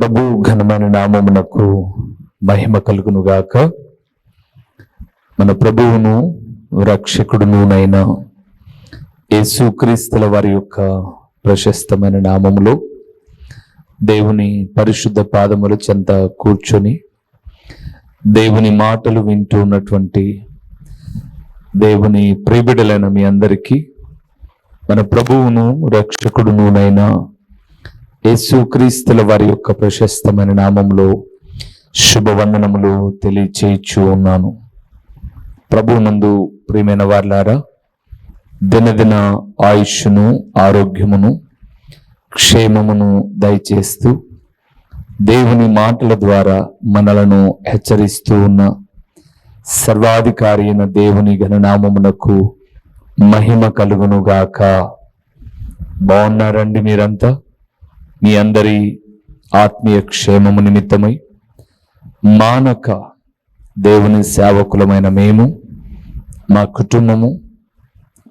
ప్రభు ఘనమైన నామమునకు మహిమ కలుగునుగాక. మన ప్రభువును రక్షకుడునునైన యేసుక్రీస్తుల వారి యొక్క ప్రశస్తమైన నామములో దేవుని పరిశుద్ధ పాదముల చెంత కూర్చొని దేవుని మాటలు వింటూ ఉన్నటువంటి దేవుని ప్రిబిడలైన మీ అందరికీ మన ప్రభువును రక్షకుడునునైనా యేసుక్రీస్తుల వారి యొక్క ప్రశస్తమైన నామంలో శుభవందనములు తెలియచేయచ్చు ఉన్నాను ప్రభు నందు ప్రియమైన వార్లారా దినదిన ఆయుష్ను ఆరోగ్యమును క్షేమమును దయచేస్తూ దేవుని మాటల ద్వారా మనలను హెచ్చరిస్తూ ఉన్న సర్వాధికారి అయిన దేవుని ఘననామమునకు మహిమ కలుగునుగాక. బాగున్నారండి మీరంతా? మీ అందరి ఆత్మీయ క్షేమము నిమిత్తమై మానక దేవుని సేవకులమైన మేము మా కుటుంబము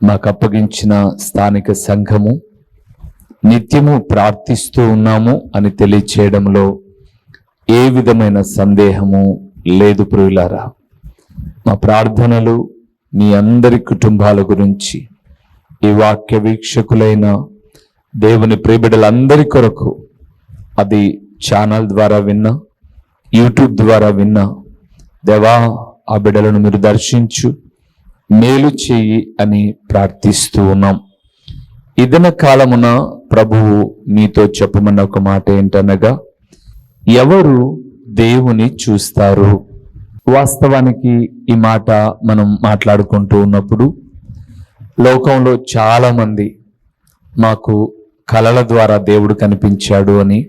మాకు అప్పగించిన స్థానిక సంఘము నిత్యము ప్రార్థిస్తూ ఉన్నాము అని తెలియచేయడంలో ఏ విధమైన సందేహము లేదు ప్రియులారా. మా ప్రార్థనలు మీ అందరి కుటుంబాల గురించి ఈ వాక్య వీక్షకులైన దేవుని ప్రియబిడ్డలందరి కొరకు అది ఛానల్ ద్వారా విన్నా యూట్యూబ్ ద్వారా విన్నా దేవా ఆ బిడ్డలను మీరు దర్శించు మేలు చెయ్యి అని ప్రార్థిస్తూ ఉన్నాం. ఇదన కాలమున ప్రభువు మీతో చెప్పమన్న ఒక మాట ఏంటనగా ఎవరు దేవుని చూస్తారు? వాస్తవానికి ఈ మాట మనం మాట్లాడుకుంటూ ఉన్నప్పుడు లోకంలో చాలామంది మాకు కళల ద్వారా దేవుడు కనిపించాడు అని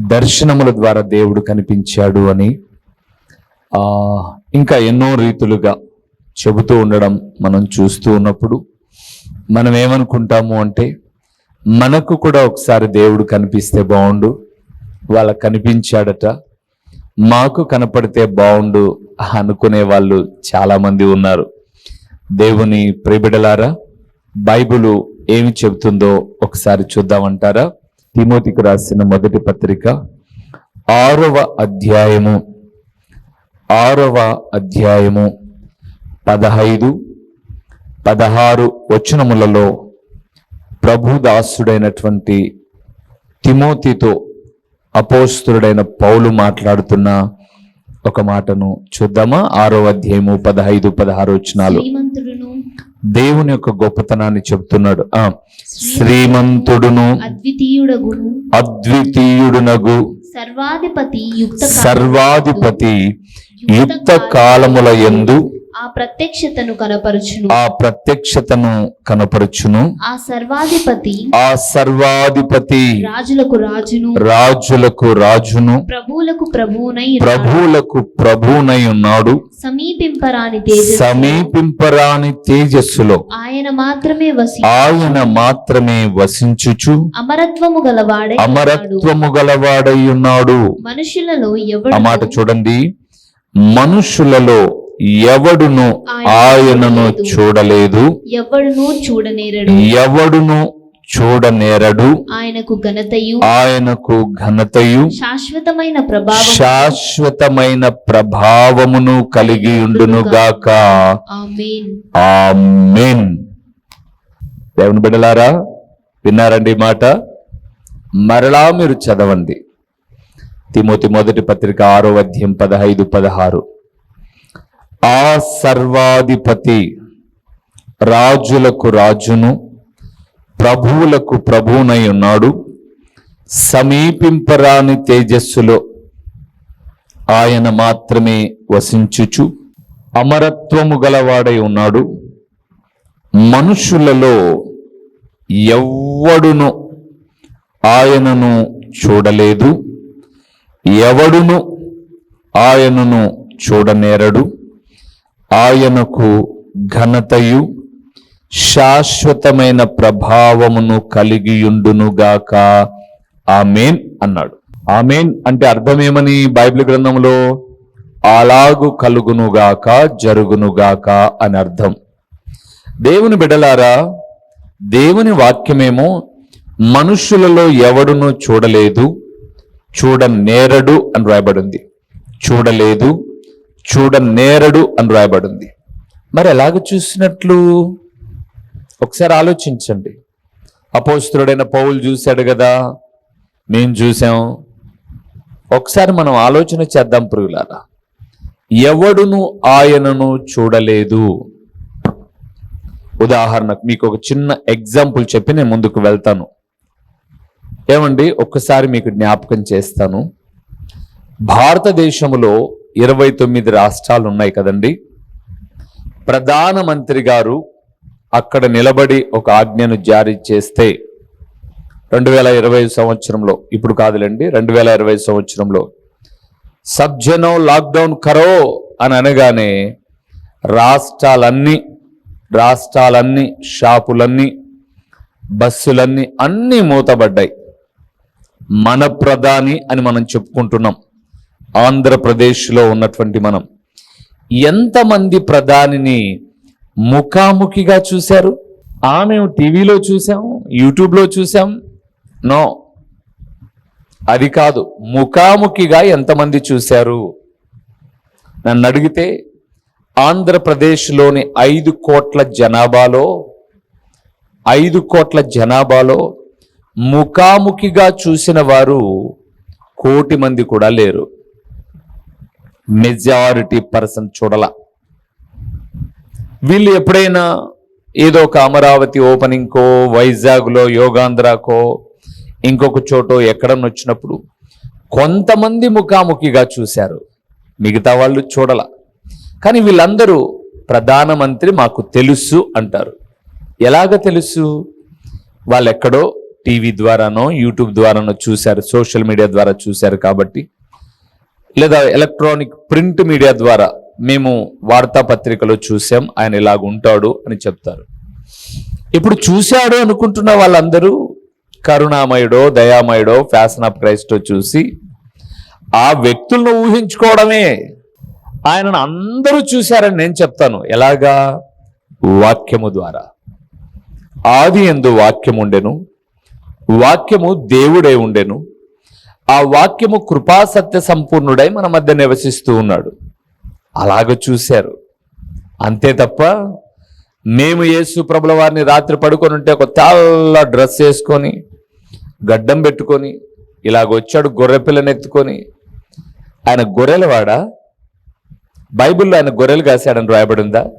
దర్శనముల ద్వారా దేవుడు కనిపించాడు అని ఇంకా ఎన్నో రీతులుగా చెబుతూ ఉండడం మనం చూస్తూ ఉన్నప్పుడు మనం ఏమనుకుంటాము అంటే మనకు కూడా ఒకసారి దేవుడు కనిపిస్తే బాగుండు వాళ్ళ కనిపించాడట మాకు కనపడితే బాగుండు అనుకునే వాళ్ళు చాలామంది ఉన్నారు. దేవుని ప్రిబిడలారా బైబిలు ఏమి చెబుతుందో ఒకసారి చూద్దామంటారా? తిమోతికి రాసిన మొదటి పత్రిక ఆరవ అధ్యాయము. ఆరవ అధ్యాయము పదహైదు పదహారు వచనములలో ప్రభుదాసుడైనటువంటి తిమోతితో అపోస్తుడైన పౌలు మాట్లాడుతున్న ఒక మాటను చూద్దామా? ఆరో అధ్యాయము పదహైదు పదహారు వచనాలు. దేవుని యొక్క గొప్పతనాన్ని చెప్తున్నాడు. ఆ శ్రీమంతుడును అద్వితీయుడగును. అద్వితీయుడునగు సర్వాధిపతి సర్వాధిపతి యుక్త కాలముల యందు ఆ ప్రత్యక్షతను కనపరుచును. ఆ ప్రత్యక్షతను కనపరుచును. ఆ సర్వాధిపతి ఆ సర్వాధిపతి రాజులకు రాజును. రాజులకు రాజును. ప్రభువులకు ప్రభువునై ప్రభువులకు ప్రభువునై ఉన్నాడు. సమీపింపరాని తేజస్సు సమీపింపరాని తేజస్సులో. ఆయన మాత్రమే వసి ఆయన మాత్రమే వసించుచు. అమరత్వము గలవాడై. అమరత్వము గలవాడై ఉన్నాడు. మనుషులలో ఆ ఎవడు మాట చూడండి. మనుషులలో ఎవడును ఆయనను చూడలేదు. ఎవడునూ చూడనేరడు. ఎవడును చూడనేరడు. ఆయనకు ఘనతయు. ఆయనకు ఘనతయు. శాశ్వతమైన ప్రభావం శాశ్వతమైన ప్రభావమును కలిగి ఉండునుగాక. ఆమేన్. ఆమేన్. దేవుని బిడ్డలారా విన్నారండి మాట? మరలా మీరు చదవండి. తిమోతి మొదటి పత్రిక ఆరో అధ్యాయం పదహైదు పదహారు. ఆ సర్వాధిపతి రాజులకు రాజును ప్రభువులకు ప్రభువునై ఉన్నాడు. సమీపింపరాని తేజస్సులో ఆయన మాత్రమే వసించుచు అమరత్వము గలవాడై ఉన్నాడు. మనుషులలో ఎవ్వడును ఆయనను చూడలేదు. ఎవడును ఆయనను చూడనేరడు. ఆయనకు ఘనతయు శాశ్వతమైన ప్రభావమును కలిగియుండునుగాక. ఆమెన్ అన్నాడు. ఆమెన్ అంటే అర్థమేమని బైబిల్ గ్రంథంలో? అలాగు కలుగునుగాక జరుగునుగాక అని అర్థం. దేవుని బిడలారా దేవుని వాక్యమేమో మనుషులలో ఎవడునూ చూడలేదు చూడనేరడు అని రాయబడింది చూడలేదు చూడనేరడు అని రాయబడింది మరి ఎలాగ చూసినట్లు? ఒకసారి ఆలోచించండి. అపోస్తుడైన పౌలు చూశాడు కదా మేము చూసాం ఒకసారి మనం ఆలోచన చేద్దాం పురుగులారా ఎవడును ఆయనను చూడలేదు. ఉదాహరణకు మీకు ఒక చిన్న ఎగ్జాంపుల్ చెప్పి నేను ముందుకు వెళ్తాను. ఏమండి? ఒక్కసారి మీకు జ్ఞాపకం చేస్తాను. భారతదేశంలో ఇరవై తొమ్మిది రాష్ట్రాలు ఉన్నాయి కదండి. ప్రధానమంత్రి గారు అక్కడ నిలబడి ఒక ఆజ్ఞను జారీ చేస్తే రెండు వేల ఇరవై సంవత్సరంలో ఇప్పుడు కాదులండి రెండు వేల ఇరవై సంవత్సరంలో సబ్జనో లాక్డౌన్ కరో అని అనగానే రాష్ట్రాలన్నీ రాష్ట్రాలన్నీ షాపులన్నీ బస్సులన్నీ అన్నీ మూతబడ్డాయి. మన ప్రధాని అని మనం చెప్పుకుంటున్నాం. ఆంధ్రప్రదేశ్లో ఉన్నటువంటి మనం. ఎంతమంది ప్రధానిని ముఖాముఖిగా చూశారు? ఆమె టీవీలో చూసాం యూట్యూబ్లో చూసాం నో. అది కాదు. ముఖాముఖిగా ఎంతమంది చూశారు? నన్ను అడిగితే ఆంధ్రప్రదేశ్లోని ఐదు కోట్ల జనాభాలో ఐదు కోట్ల జనాభాలో ముఖాముఖిగా చూసిన వారు కోటి మంది కూడా లేరు. మెజారిటీ పర్సన్ చూడాల. వీళ్ళు ఎప్పుడైనా ఏదో ఒక అమరావతి ఓపెనింగ్కో వైజాగ్లో యోగాంధ్రాకో ఇంకొక చోటో ఎక్కడన్నా వచ్చినప్పుడు కొంతమంది ముఖాముఖిగా చూశారు. మిగతా వాళ్ళు చూడాల. కానీ వీళ్ళందరూ ప్రధానమంత్రి మాకు తెలుసు అంటారు. ఎలాగ తెలుసు? వాళ్ళెక్కడో టీవీ ద్వారానో యూట్యూబ్ ద్వారానో చూశారు సోషల్ మీడియా ద్వారా చూశారు కాబట్టి లేదా ఎలక్ట్రానిక్ ప్రింట్ మీడియా ద్వారా మేము వార్తాపత్రికలో చూసాం. ఆయన ఇలాగ ఉంటాడు అని చెప్తారు. ఇప్పుడు చూశాడు అనుకుంటున్న వాళ్ళందరూ కరుణామయుడో దయామయుడో ఫ్యాషన్ ఆఫ్ క్రైస్టో చూసి ఆ వ్యక్తులను ఊహించుకోవడమే. ఆయనను అందరూ చూశారని నేను చెప్తాను. ఎలాగా? వాక్యము ద్వారా. ఆది ఎందు వాక్యం ఉండెను వాక్యము దేవుడే ఉండెను. ఆ వాక్యము కృపాసత్య సంపూర్ణుడై మన మధ్య నివసిస్తూ ఉన్నాడు. అలాగ చూశారు. అంతే తప్ప మేము యేసు ప్రభుల వారిని రాత్రి పడుకొని ఉంటే ఒక తెల్ల డ్రెస్ వేసుకొని గడ్డం పెట్టుకొని ఇలాగ వచ్చాడు గొర్రె పిల్లని ఎత్తుకొని. ఆయన గొర్రెలవాడా బైబిల్లో ఆయన గొర్రెలు కాశాడని రాయబడిందా?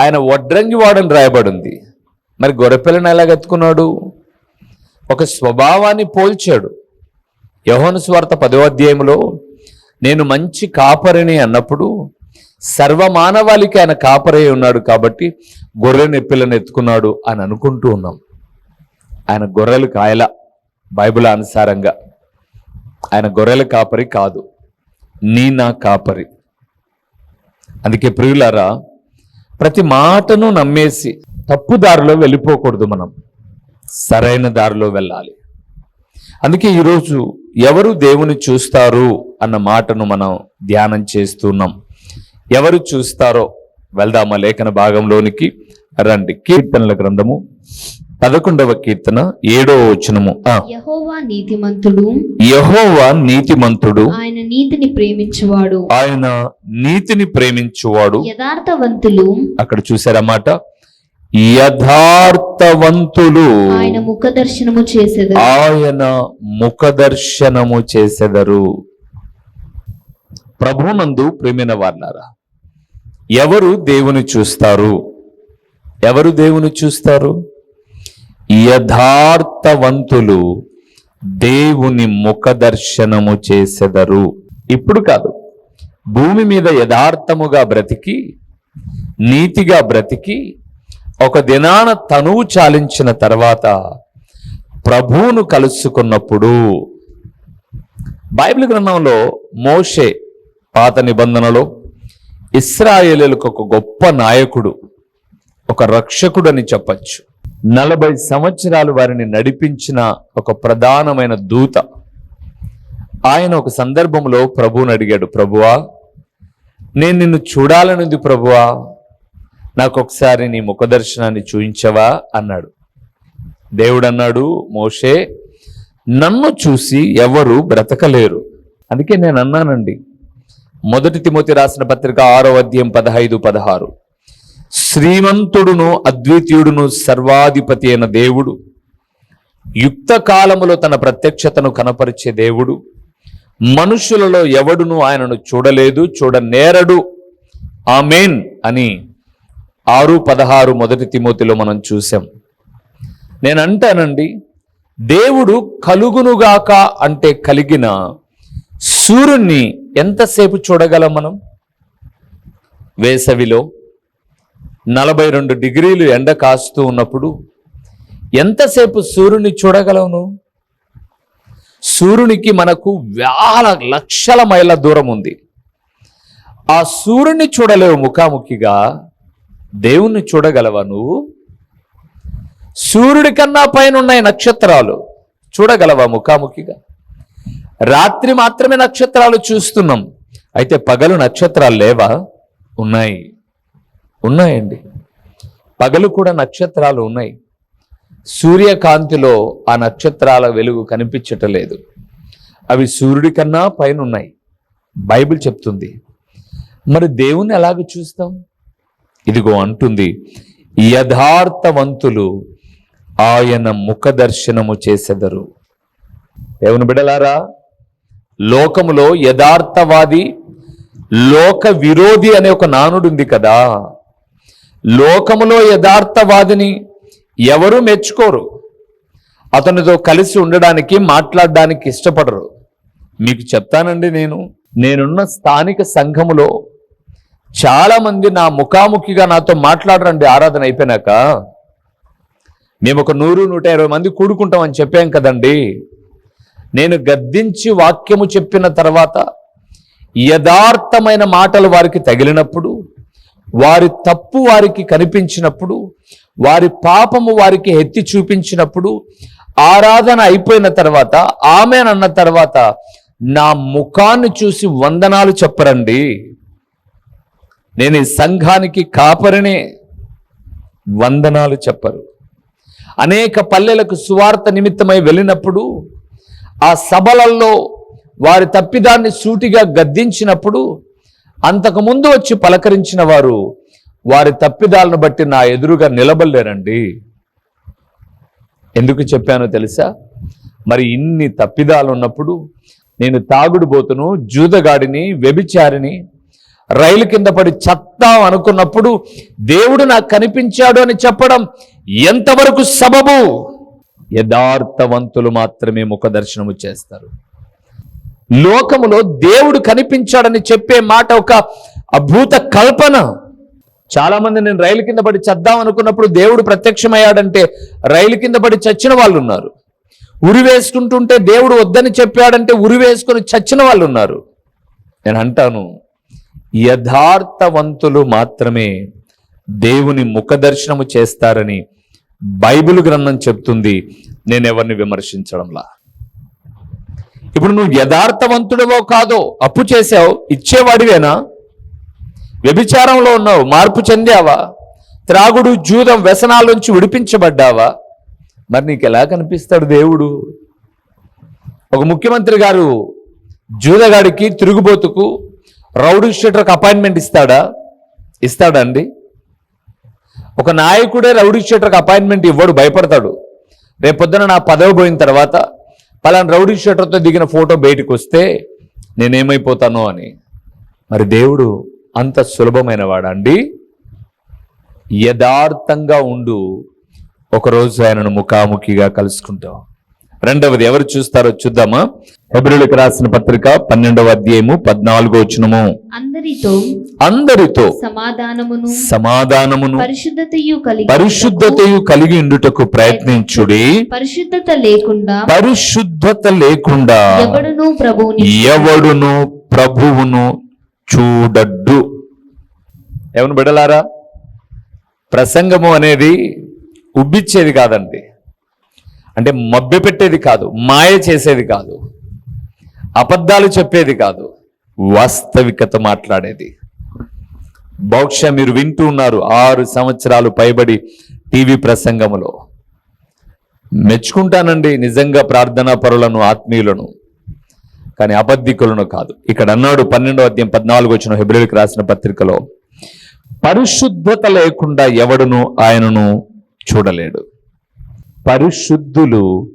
ఆయన వడ్రంగి వాడని రాయబడింది. మరి గొర్రెపిల్లని ఎలాగ ఎత్తుకున్నాడు? ఒక స్వభావాన్ని పోల్చాడు. యహోను స్వార్త పదో అధ్యాయంలో నేను మంచి కాపరిని అన్నప్పుడు సర్వమానవాళికి ఆయన కాపరై ఉన్నాడు కాబట్టి గొర్రె నెప్పిలను ఎత్తుకున్నాడు అని అనుకుంటూ ఉన్నాం. ఆయన గొర్రెలు కాయల బైబిల్ అనుసారంగా ఆయన గొర్రెల కాపరి కాదు నీ నా కాపరి అందుకే ప్రియులారా ప్రతి మాటను నమ్మేసి తప్పు దారిలో వెళ్ళిపోకూడదు మనం. సరైన దారిలో వెళ్ళాలి. అందుకే ఈరోజు ఎవరు దేవుని చూస్తారు అన్న మాటను మనం ధ్యానం చేస్తున్నాం. ఎవరు చూస్తారో వెళ్దామా లేఖన భాగంలోనికి రండి. కీర్తనల గ్రంథము పదకొండవ కీర్తన ఏడో వచనము. యహోవా నీతిమంతుడు. యహోవా నీతిమంతుడు. ఆయన నీతిని ప్రేమించువాడు. ఆయన నీతిని ప్రేమించువాడు. యథార్థవంతులు. అక్కడ చూసారన్నమాట యథార్థవంతులు ఆయన ముఖ దర్శనము చేసేది ఆయన ముఖదర్శనము చేసెదరు. ప్రభునందు ప్రేమిన వాళ్ళారా ఎవరు దేవుని చూస్తారు? ఎవరు దేవుని చూస్తారు? యథార్థవంతులు దేవుని ముఖదర్శనము చేసెదరు. ఇప్పుడు కాదు భూమి మీద యథార్థముగా బ్రతికి నీతిగా బ్రతికి ఒక దినాన తనువు చాలించిన తర్వాత ప్రభువును కలుసుకున్నప్పుడు బైబిల్ గ్రంథంలో మోషే పాత నిబంధనలో ఇస్రాయేలులకు ఒక గొప్ప నాయకుడు ఒక రక్షకుడు అని చెప్పచ్చు. నలభై సంవత్సరాలు వారిని నడిపించిన ఒక ప్రధానమైన దూత. ఆయన ఒక సందర్భంలో ప్రభువుని అడిగాడు ప్రభువా నేను నిన్ను చూడాలనుంది ప్రభువా నాకు ఒకసారి నీ ముఖదర్శనాన్ని చూయించవా? అన్నాడు. దేవుడు అన్నాడు మోషే నన్ను చూసి ఎవరు బ్రతకలేరు. అందుకే నేను అన్నానండి మొదటి తిమోతి రాసిన పత్రిక ఆరో అధ్యాయం పదహైదు పదహారు. శ్రీమంతుడును అద్వితీయుడును సర్వాధిపతి అయిన దేవుడు యుక్త కాలములో తన ప్రత్యక్షతను కనపరిచే దేవుడు మనుషులలో ఎవడును ఆయనను చూడలేదు చూడనేరడు. ఆమెన్ అని ఆరు పదహారు మొదటి తిమోతిలో మనం చూసాం. నేను అంటానండి దేవుడు కలుగునుగాక అంటే కలిగిన సూర్యుణ్ణి ఎంతసేపు చూడగలం మనం? వేసవిలో నలభై రెండు డిగ్రీలు ఎండ కాస్తూ ఉన్నప్పుడు ఎంతసేపు సూర్యుని చూడగలవును సూర్యునికి మనకు వేల లక్షల మైళ్ళ దూరం ఉంది. ఆ సూర్యుని చూడలేవు ముఖాముఖిగా దేవుణ్ణి చూడగలవా నువ్వు? సూర్యుడి కన్నా పైన ఉన్నాయి నక్షత్రాలు. చూడగలవా ముఖాముఖిగా? రాత్రి మాత్రమే నక్షత్రాలు చూస్తున్నాం. అయితే పగలు నక్షత్రాలు లేవా? ఉన్నాయి. ఉన్నాయండి. పగలు కూడా నక్షత్రాలు ఉన్నాయి. సూర్యకాంతిలో ఆ నక్షత్రాల వెలుగు కనిపించటలేదు. అవి సూర్యుడి కన్నా పైన ఉన్నాయి బైబిల్ చెప్తుంది. మరి దేవుణ్ణి ఎలాగ చూస్తాం? ఇదిగో అంటుంది యథార్థవంతులు ఆయన ముఖ దర్శనము చేసెదరు. దేవుని బిడలారా లోకములో యథార్థవాది లోక విరోధి అనే ఒక నానుడు ఉంది కదా. లోకములో యథార్థవాదిని ఎవరు మెచ్చుకోరు. అతనితో కలిసి ఉండడానికి మాట్లాడడానికి ఇష్టపడరు. మీకు చెప్తానండి నేను నేనున్న స్థానిక సంఘములో చాలా మంది నా ముఖాముఖిగా నాతో మాట్లాడరండి ఆరాధన అయిపోయినాక. మేము ఒక నూరు నూట ఇరవై మంది కూడుకుంటామని చెప్పాం కదండి. నేను గద్దించి వాక్యము చెప్పిన తర్వాత యథార్థమైన మాటలు వారికి తగిలినప్పుడు వారి తప్పు వారికి కనిపించినప్పుడు వారి పాపము వారికి ఎత్తి చూపించినప్పుడు ఆరాధన అయిపోయిన తర్వాత ఆమెనన్న తర్వాత నా ముఖాన్ని చూసి వందనాలు చెప్పరండి. నేను ఈ సంఘానికి కాపరినే వందనాలు చెప్పరు. అనేక పల్లెలకు సువార్త నిమిత్తమై వెళ్ళినప్పుడు ఆ సభలల్లో వారి తప్పిదాన్ని సూటిగా గద్దించినప్పుడు అంతకుముందు వచ్చి పలకరించిన వారు వారి తప్పిదాలను బట్టి నా ఎదురుగా నిలబడలేరండి. ఎందుకు చెప్పానో తెలుసా? మరి ఇన్ని తప్పిదాలు ఉన్నప్పుడు నేను తాగుడుబోతును జూదగాడిని వ్యభిచారిని రైలు కింద పడి చత్తాం అనుకున్నప్పుడు దేవుడు నాకు కనిపించాడు అని చెప్పడం ఎంతవరకు సబబు? యథార్థవంతులు మాత్రమే ముఖ దర్శనము చేస్తారు. లోకములో దేవుడు కనిపించాడని చెప్పే మాట ఒక అభూత కల్పన. చాలా మంది నేను రైలు కింద పడి చద్దాం అనుకున్నప్పుడు దేవుడు ప్రత్యక్షమయ్యాడంటే రైలు కింద పడి చచ్చిన వాళ్ళు ఉన్నారు ఉరి వేసుకుంటుంటే దేవుడు వద్దని చెప్పాడంటే ఉరి వేసుకొని చచ్చిన వాళ్ళు ఉన్నారు నేను అంటాను యథార్థవంతులు మాత్రమే దేవుని ముఖ దర్శనము చేస్తారని బైబిల్ గ్రంథం చెప్తుంది. నేను ఎవరిని విమర్శించడంలా? ఇప్పుడు నువ్వు యథార్థవంతుడవో కాదో అప్పు చేసావు ఇచ్చేవాడివేనా? వ్యభిచారంలో ఉన్నావు మార్పు చెందావా? త్రాగుడు జూదం వ్యసనాల నుంచి విడిపించబడ్డావా? మరి నీకు ఎలా కనిపిస్తాడు దేవుడు? ఒక ముఖ్యమంత్రి గారు జూదగాడికి తిరుగుబోతుకు రౌడీ షీటర్కి అపాయింట్మెంట్ ఇస్తాడా? ఇస్తాడా అండి ఒక నాయకుడే రౌడీ షీటర్కి అపాయింట్మెంట్ ఇవ్వడు భయపడతాడు. రేపొద్దున నా పదవి పోయిన తర్వాత పలానా రౌడీ షీటర్తో దిగిన ఫోటో బయటకు వస్తే నేనేమైపోతాను అని. మరి దేవుడు అంత సులభమైన వాడండి యథార్థంగా ఉండు. ఒకరోజు ఆయనను ముఖాముఖిగా కలుసుకుంటాం. రెండవది ఎవరు చూస్తారో చూద్దామా? ఫిబ్రవరికి రాసిన పత్రిక పన్నెండవ అధ్యాయము పద్నాలుగో వచనము. అందరితో అందరితో సమాధానమును సమాధానమును పరిశుద్ధతయు కలిగి పరిశుద్ధతయు కలిగి ఉండుటకు ప్రయత్నించుడి. పరిశుద్ధత లేకుండా పరిశుద్ధత లేకుండా ఎవడును ప్రభువుని ఎవడును ప్రభువును చూడడ్డు ఎవను బిడలారా ప్రసంగము అనేది ఉబ్బిచ్చేది కాదండి. అంటే మభ్య పెట్టేది కాదు మాయ చేసేది కాదు అబద్ధాలు చెప్పేది కాదు వాస్తవికత మాట్లాడేది. బహుశా మీరు వింటూ ఉన్నారు ఆరు సంవత్సరాలు పైబడి టీవీ ప్రసంగములో. మెచ్చుకుంటానండి నిజంగా ప్రార్థనా పరులను ఆత్మీయులను కానీ అబద్ధికులను కాదు. ఇక్కడ అన్నాడు పన్నెండో అధ్యాయం పద్నాలుగు వచ్చిన ఫిబ్రవరికి రాసిన పత్రికలో పరిశుద్ధత లేకుండా ఎవడును ఆయనను చూడలేడు. పరిశుద్ధులు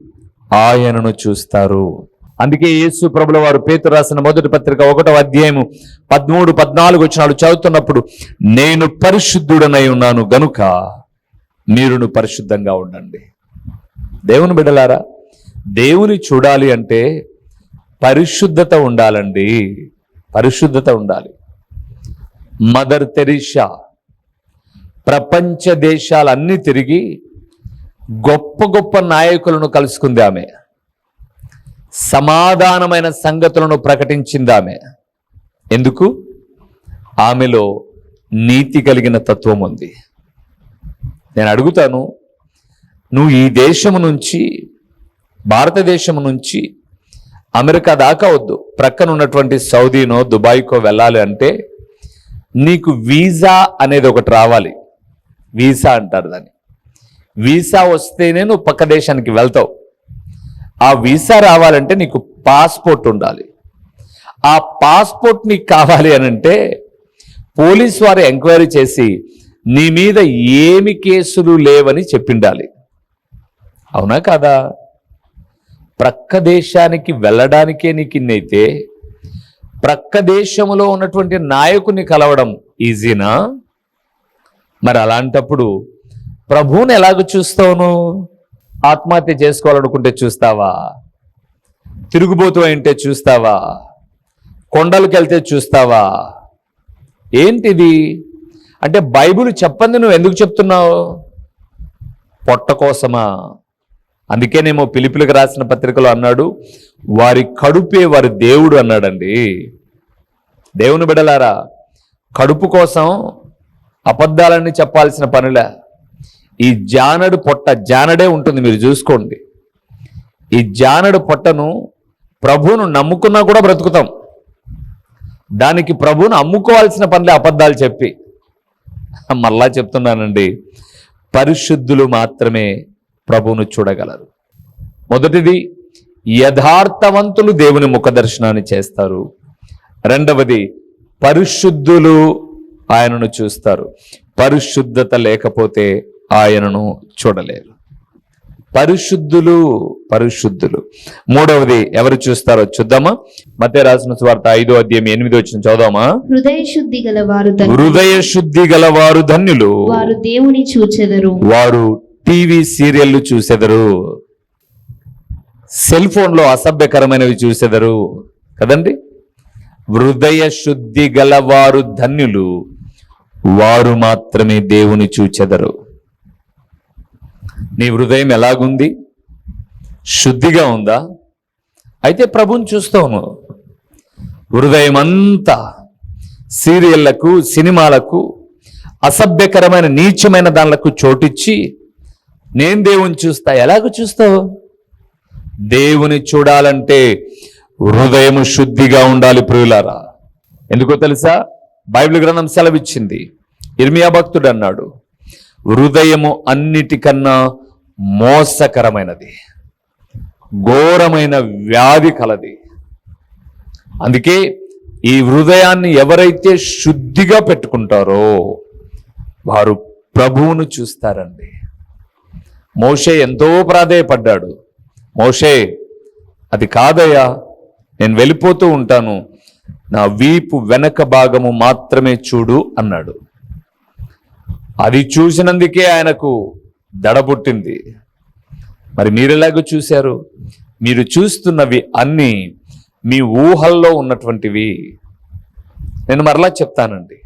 ఆయనను చూస్తారు. అందుకే యేసు ప్రభుల వారు పేతు రాసిన మొదటి పత్రిక ఒకటో అధ్యాయము పదమూడు పద్నాలుగు వచ్చినాడు చదువుతున్నప్పుడు నేను పరిశుద్ధుడనై ఉన్నాను గనుక మీరును పరిశుద్ధంగా ఉండండి. దేవుని బిడలారా దేవుని చూడాలి అంటే పరిశుద్ధత ఉండాలండి. పరిశుద్ధత ఉండాలి. మదర్ తెరీషా ప్రపంచ దేశాలన్నీ తిరిగి గొప్ప గొప్ప నాయకులను కలుసుకుంది ఆమె. సమాధానమైన సంగతులను ప్రకటించింది ఆమె. ఎందుకు? ఆమెలో నీతి కలిగిన తత్వం ఉంది. నేను అడుగుతాను నువ్వు ఈ దేశము నుంచి భారతదేశం నుంచి అమెరికా దాకా వద్దు. ప్రక్కన ఉన్నటువంటి సౌదీనో దుబాయ్కో వెళ్ళాలి అంటే నీకు వీసా అనేది ఒకటి రావాలి. వీసా అంటారు దాన్ని. వీసా వస్తేనే నువ్వు పక్క దేశానికి వెళ్తావు. ఆ వీసా రావాలంటే నీకు పాస్పోర్ట్ ఉండాలి. ఆ పాస్పోర్ట్ నీకు కావాలి అని అంటే పోలీస్ వారు ఎంక్వైరీ చేసి నీ మీద ఏమి కేసులు లేవని చెప్పిండాలి. అవునా కాదా? ప్రక్క దేశానికి వెళ్ళడానికే నీకు ఇన్నైతే ప్రక్క దేశంలో ఉన్నటువంటి నాయకుని కలవడం ఈజీనా? మరి అలాంటప్పుడు ప్రభువుని ఎలాగ చూస్తావును? ఆత్మహత్య చేసుకోవాలనుకుంటే చూస్తావా? తిరుగుబోతు అంటే చూస్తావా? కొండలకు వెళ్తే చూస్తావా? ఏంటిది? అంటే బైబిల్ చెప్పంది నువ్వు ఎందుకు చెప్తున్నావు? పొట్ట కోసమా? అందుకేనేమో పిలిపిలికి రాసిన పత్రికలో అన్నాడు వారి కడుపే వారి దేవుడు అన్నాడండి. దేవుని బిడలారా కడుపు కోసం అబద్ధాలన్నీ చెప్పాల్సిన పనులే. ఈ జానడు పొట్ట జానడే ఉంటుంది మీరు చూసుకోండి. ఈ జానడు పొట్టను ప్రభువును నమ్ముకున్నా కూడా బ్రతుకుతాం. దానికి ప్రభువును అమ్ముకోవాల్సిన పనులే అబద్ధాలు చెప్పి. మళ్ళా చెప్తున్నానండి పరిశుద్ధులు మాత్రమే ప్రభువును చూడగలరు. మొదటిది యథార్థవంతులు దేవుని ముఖ దర్శనాన్ని చేస్తారు. రెండవది పరిశుద్ధులు ఆయనను చూస్తారు. పరిశుద్ధత లేకపోతే ఆయనను చూడలేరు పరిశుద్ధులు పరిశుద్ధులు. మూడవది ఎవరు చూస్తారో చూద్దామా? మధ్య రాసిన స్వార్థ ఐదో అధ్యాయం ఎనిమిది వచ్చిన చదుదామా హృదయ శుద్ధి గల వారు ధన్యులు. హృదయ శుద్ధి గలవారు ధన్యులు. వారు దేవుని చూచెదరు. వారు టీవీ సీరియళ్ళు చూసెదరు. సెల్ ఫోన్లో అసభ్యకరమైనవి చూసెదరు. కదండి? హృదయ శుద్ధి గలవారు ధన్యులు. వారు మాత్రమే దేవుని చూచెదరు. నీ హృదయం ఎలాగుంది? శుద్ధిగా ఉందా? అయితే ప్రభుని చూస్తావు హృదయం అంతా సీరియళ్ళకు సినిమాలకు అసభ్యకరమైన నీచమైన దానిలకు చోటిచ్చి నేను దేవుని చూస్తా. ఎలాగ చూస్తావు? దేవుని చూడాలంటే హృదయం శుద్ధిగా ఉండాలి ప్రియులారా. ఎందుకో తెలుసా? బైబిల్ గ్రంథం సెలవిచ్చింది. ఇర్మియా భక్తుడు అన్నాడు హృదయము అన్నిటికన్నా మోసకరమైనది ఘోరమైన వ్యాధి కలది. అందుకే ఈ హృదయాన్ని ఎవరైతే శుద్ధిగా పెట్టుకుంటారో వారు ప్రభువును చూస్తారండి. మోషే ఎంతో ప్రాధేయపడ్డాడు. మోషే అది కాదయ్యా నేను వెళ్ళిపోతూ ఉంటాను నా వీపు వెనక భాగము మాత్రమే చూడు అన్నాడు. అది చూసినందుకే ఆయనకు దడబుట్టింది. మరి మీరెలాగో చూశారు? మీరు చూస్తున్నవి అన్నీ మీ ఊహల్లో ఉన్నటువంటివి. నేను మరలా చెప్తానండి.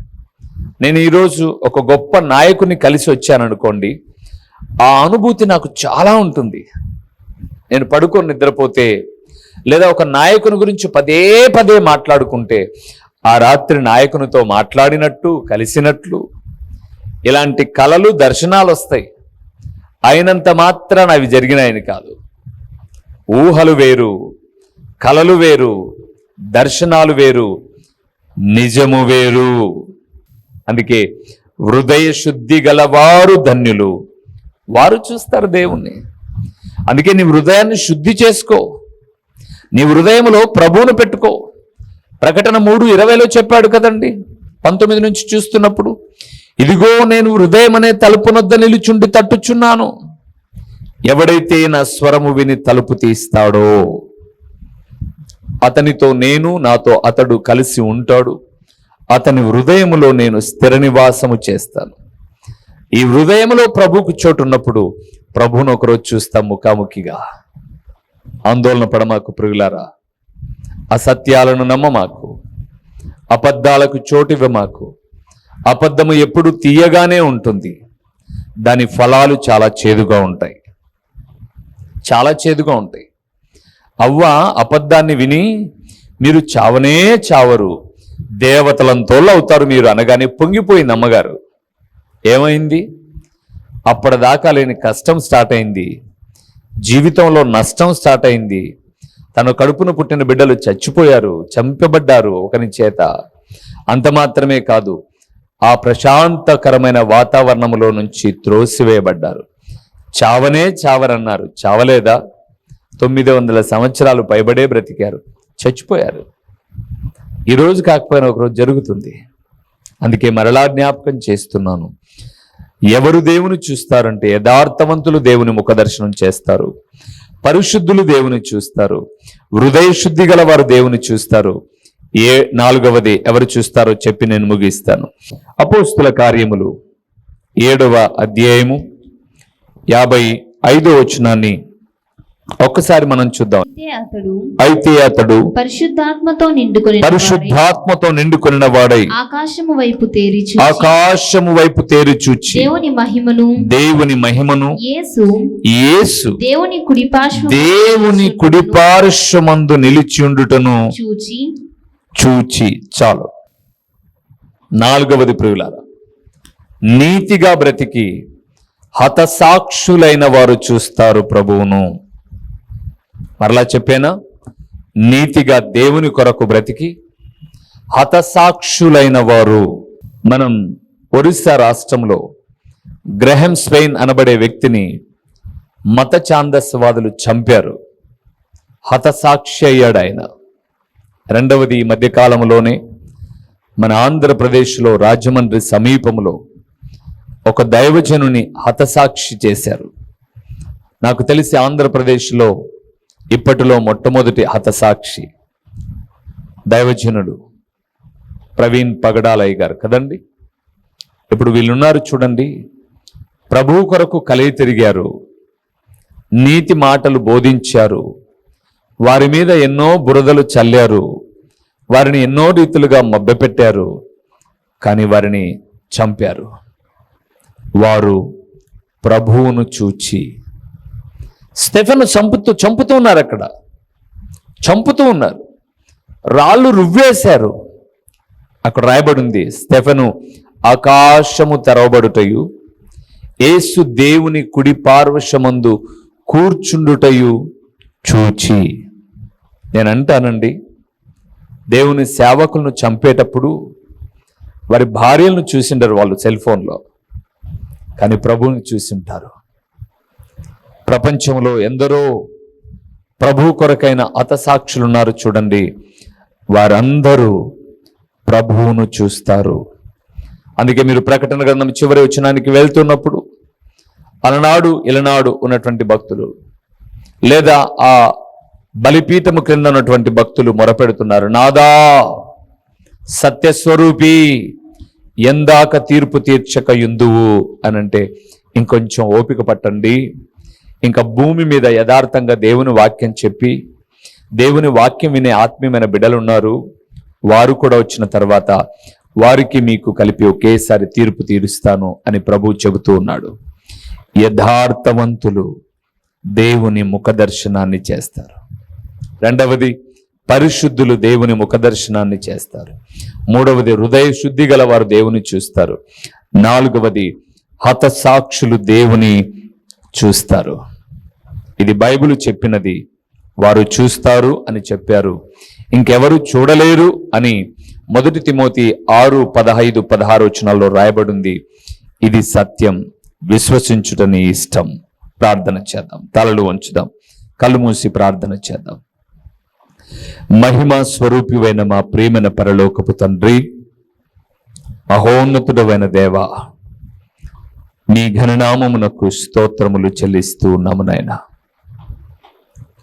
నేను ఈరోజు ఒక గొప్ప నాయకుని కలిసి వచ్చాననుకోండి ఆ అనుభూతి నాకు చాలా ఉంటుంది. నేను పడుకొని నిద్రపోతే లేదా ఒక నాయకుని గురించి పదే పదే మాట్లాడుకుంటే ఆ రాత్రి నాయకునితో మాట్లాడినట్టు కలిసినట్లు ఇలాంటి కళలు దర్శనాలు వస్తాయి అయినంత మాత్రాన అవి జరిగినాయని కాదు. ఊహలు వేరు కలలు వేరు దర్శనాలు వేరు నిజము వేరు. అందుకే హృదయ శుద్ధి గలవారు ధన్యులు. వారు చూస్తారు దేవుణ్ణి. అందుకే నీ హృదయాన్ని శుద్ధి చేసుకో. నీ హృదయంలో ప్రభువును పెట్టుకో. ప్రకటన మూడు ఇరవైలో చెప్పాడు కదండి. పంతొమ్మిది నుంచి చూస్తున్నప్పుడు ఇదిగో నేను హృదయం అనే తలుపునొద్ద నిలుచుండి తట్టుచున్నాను. ఎవడైతే నా స్వరము విని తలుపు తీస్తాడో అతనితో నేను నాతో అతడు కలిసి ఉంటాడు. అతని హృదయములో నేను స్థిర నివాసము చేస్తాను. ఈ హృదయములో ప్రభుకు చోటున్నప్పుడు ప్రభును ఒకరోజు చూస్తాం ముఖాముఖిగా ఆందోళన పడమాకు ప్రియులారా అసత్యాలను నమ్మమాకు అబద్ధాలకు చోటివ్వమాకు అబద్ధము ఎప్పుడు తీయగానే ఉంటుంది. దాని ఫలాలు చాలా చేదుగా ఉంటాయి. చాలా చేదుగా ఉంటాయి. అవ్వ అబద్ధాన్ని విని మీరు చావనే చావరు. దేవతలంతోళ్ళు అవుతారు మీరు అనగానే పొంగిపోయింది అమ్మగారు. ఏమైంది? అప్పటిదాకా లేని కష్టం స్టార్ట్ అయింది. జీవితంలో నష్టం స్టార్ట్ అయింది. తన కడుపున పుట్టిన బిడ్డలు చచ్చిపోయారు చంపబడ్డారు ఒకని చేత. అంత మాత్రమే కాదు ఆ ప్రశాంతకరమైన వాతావరణంలో నుంచి త్రోసివేయబడ్డారు. చావనే చావరన్నారు. చావలేదా? తొమ్మిది వందల సంవత్సరాలు పైబడే బ్రతికారు. చచ్చిపోయారు. ఈరోజు కాకపోయినా ఒకరోజు జరుగుతుంది. అందుకే మరలా జ్ఞాపకం చేస్తున్నాను. ఎవరు దేవుని చూస్తారంటే యథార్థవంతులు దేవుని ముఖదర్శనం చేస్తారు. పరిశుద్ధులు దేవుని చూస్తారు. హృదయ శుద్ధి గల వారు దేవుని చూస్తారు. ఏ నాలుగవది ఎవరు చూస్తారో చెప్పి నేను ముగిస్తాను. అపోస్తుల కార్యములు ఏడవ అధ్యాయము యాభై ఐదో వచనాన్ని ఒక్కసారి మనం చూద్దాం. అయితే అతడు పరిశుద్ధాత్మతో నిండుకొని పరిశుద్ధాత్మతో నిండుకొనిన వాడై ఆకాశము వైపు తేరి చూచి ఆకాశము వైపు తేరి చూచి దేవుని మహిమను దేవుని మహిమను యేసు యేసు దేవుని కుడి దేవుని కుడిపార్శ్వమందు నిలిచియుండుటను చూచి చూచి చాలు. నాలుగవది ప్రియులారా నీతిగా బ్రతికి హతసాక్షులైన వారు చూస్తారు ప్రభువును. మరలా చెప్పేనా? నీతిగా దేవుని కొరకు బ్రతికి హతసాక్షులైన వారు. మనం ఒరిస్సా రాష్ట్రంలో గ్రహం స్వెయిన్ అనబడే వ్యక్తిని మత ఛాందస్వాదులు చంపారు. హతసాక్షి అయ్యాడు ఆయన రెండవది ఈ మధ్యకాలంలోనే మన ఆంధ్రప్రదేశ్లో రాజమండ్రి సమీపంలో ఒక దైవజనుని హతసాక్షి చేశారు. నాకు తెలిసి ఆంధ్రప్రదేశ్లో ఇప్పటిలో మొట్టమొదటి హతసాక్షి దైవజనుడు ప్రవీణ్ పగడాలయ్య గారు కదండి? ఇప్పుడు వీళ్ళున్నారు చూడండి. ప్రభువు కొరకు కలిగి తిరిగారు. నీతి మాటలు బోధించారు. వారి మీద ఎన్నో బురదలు చల్లారు. వారిని ఎన్నో రీతులుగా మభ్యపెట్టారు. కానీ వారిని చంపారు. వారు ప్రభువును చూచి స్టెఫెను చంపుతూ చంపుతూ ఉన్నారు అక్కడ. చంపుతూ ఉన్నారు. రాళ్ళు రువ్వేశారు. అక్కడ రాయబడి ఉంది స్టెఫెను ఆకాశము తెరవబడుటయు ఏసు దేవుని కుడి పార్వశమందు కూర్చుండుటయు చూచి. నేను అంటానండి దేవుని సేవకులను చంపేటప్పుడు వారి భార్యలను చూసింటారు వాళ్ళు సెల్ ఫోన్లో. కానీ ప్రభువుని చూసింటారు. ప్రపంచంలో ఎందరో ప్రభు కొరకైన అతసాక్షులు ఉన్నారు చూడండి. వారందరూ ప్రభువును చూస్తారు. అందుకే మీరు ప్రకటన గ్రంథం చివరి వచ్చినానికి వెళ్తున్నప్పుడు అలనాడు ఇలనాడు ఉన్నటువంటి భక్తులు లేదా ఆ బలిపీఠము క్రింద ఉన్నటువంటి భక్తులు మొరపెడుతున్నారు. నాదా సత్యస్వరూపి ఎందాక తీర్పు తీర్చక యుందువు అని అంటే ఇంకొంచెం ఓపిక పట్టండి. ఇంకా భూమి మీద యథార్థంగా దేవుని వాక్యం చెప్పి దేవుని వాక్యం వినే ఆత్మీయమైన బిడ్డలు ఉన్నారు వారు కూడా వచ్చిన తర్వాత వారికి మీకు కలిపి ఒకేసారి తీర్పు తీరుస్తాను అని ప్రభు చెబుతూ ఉన్నాడు. యథార్థవంతులు దేవుని ముఖదర్శనాన్ని చేస్తారు. రెండవది పరిశుద్ధులు దేవుని ముఖదర్శనాన్ని చేస్తారు. మూడవది హృదయ శుద్ధి గల వారు దేవుని చూస్తారు. నాలుగవది హతసాక్షులు దేవుని చూస్తారు. ఇది బైబిల్ చెప్పినది వారు చూస్తారు అని చెప్పారు. ఇంకెవరు చూడలేరు అని మొదటి తిమోతి ఆరు పదహైదు పదహారు వచనాల్లో రాయబడింది. ఇది సత్యం విశ్వసించుటని ఇష్టం. ప్రార్థన చేద్దాం. తలలు వంచుదాం. కళ్ళు మూసి ప్రార్థన చేద్దాం. మహిమ స్వరూపివైన మా ప్రేమైన పరలోకపు తండ్రి మహోన్నతుడమైన దేవ నీ ఘననామమునకు స్తోత్రములు చెల్లిస్తూ ఉన్నాము నాయన.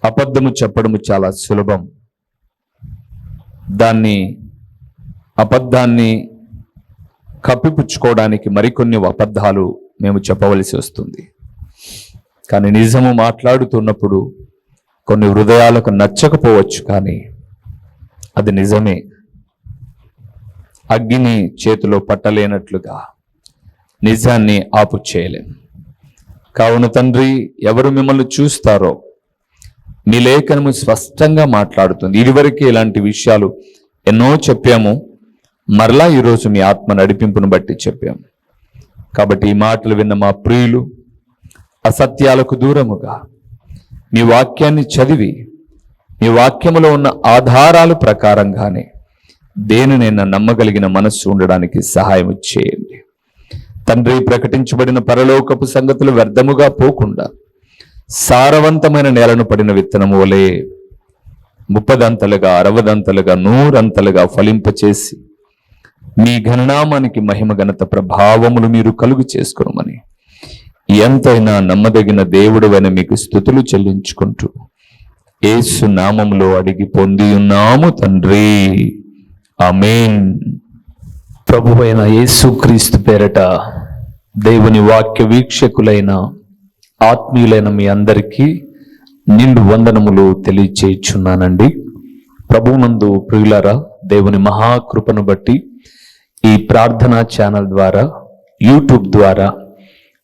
అబద్ధము చెప్పడము చాలా సులభం. దాన్ని అబద్ధాన్ని కప్పిపుచ్చుకోవడానికి మరికొన్ని అబద్ధాలు మేము చెప్పవలసి వస్తుంది. కానీ నిజము మాట్లాడుతున్నప్పుడు కొన్ని హృదయాలకు నచ్చకపోవచ్చు కానీ అది నిజమే. అగ్గిని చేతిలో పట్టలేనట్లుగా నిజాన్ని ఆపు చేయలేం. కావున తండ్రి ఎవరు మిమ్మల్ని చూస్తారో మీ లేఖనము స్పష్టంగా మాట్లాడుతుంది. ఇదివరకే ఇలాంటి విషయాలు ఎన్నో చెప్పాము. మరలా ఈరోజు మీ ఆత్మ నడిపింపును బట్టి చెప్పాము. కాబట్టి ఈ మాటలు విన్న మా ప్రియులు అసత్యాలకు దూరముగా. మీ వాక్యాన్ని చదివి మీ వాక్యములో ఉన్న ఆధారాలు ప్రకారంగానే దేనినైనా నమ్మగలిగిన మనస్సు ఉండడానికి సహాయం చేయండి. తండ్రి ప్రకటించబడిన పరలోకపు సంగతులు వ్యర్థముగా పోకుండా సారవంతమైన నేలను పడిన విత్తనము వలె ముప్పదంతలుగా అరవదంతలుగా నూరంతలుగా ఫలింపచేసి మీ ఘననామానికి మహిమ ఘనత ప్రభావములు మీరు కలుగు చేసుకోమని ఎంతైనా నమ్మదగిన దేవుడు అని మీకు స్థుతులు చెల్లించుకుంటూ ఏసు నామంలో అడిగి పొంది ఉన్నాము తండ్రి. ఆమేన్. ప్రభువైన యేసుక్రీస్తు పేరట దేవుని వాక్య వీక్షకులైన ఆత్మీయులైన మీ అందరికీ నిండు వందనములు తెలియచేయుచున్నానండి. ప్రభునందు ప్రియులారా దేవుని మహాకృపను బట్టి ఈ ప్రార్థనా ఛానల్ ద్వారా యూట్యూబ్ ద్వారా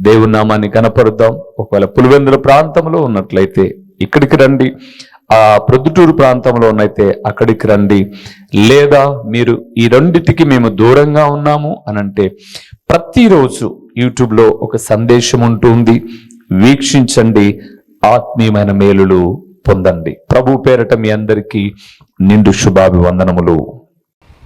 దేవుని నామాన్ని కనపరుద్దాం. ఒకవేళ పులివెందుల ప్రాంతంలో ఉన్నట్లయితే ఇక్కడికి రండి. ఆ ప్రొద్దుటూరు ప్రాంతంలో ఉన్నైతే అక్కడికి రండి. లేదా మీరు ఈ రెండిటికి మేము దూరంగా ఉన్నాము అని అంటే ప్రతిరోజు యూట్యూబ్లో ఒక సందేశం ఉంటుంది. వీక్షించండి. ఆత్మీయమైన మేలులు పొందండి. ప్రభు పేరట మీ అందరికీ నిండు శుభాభివందనములు.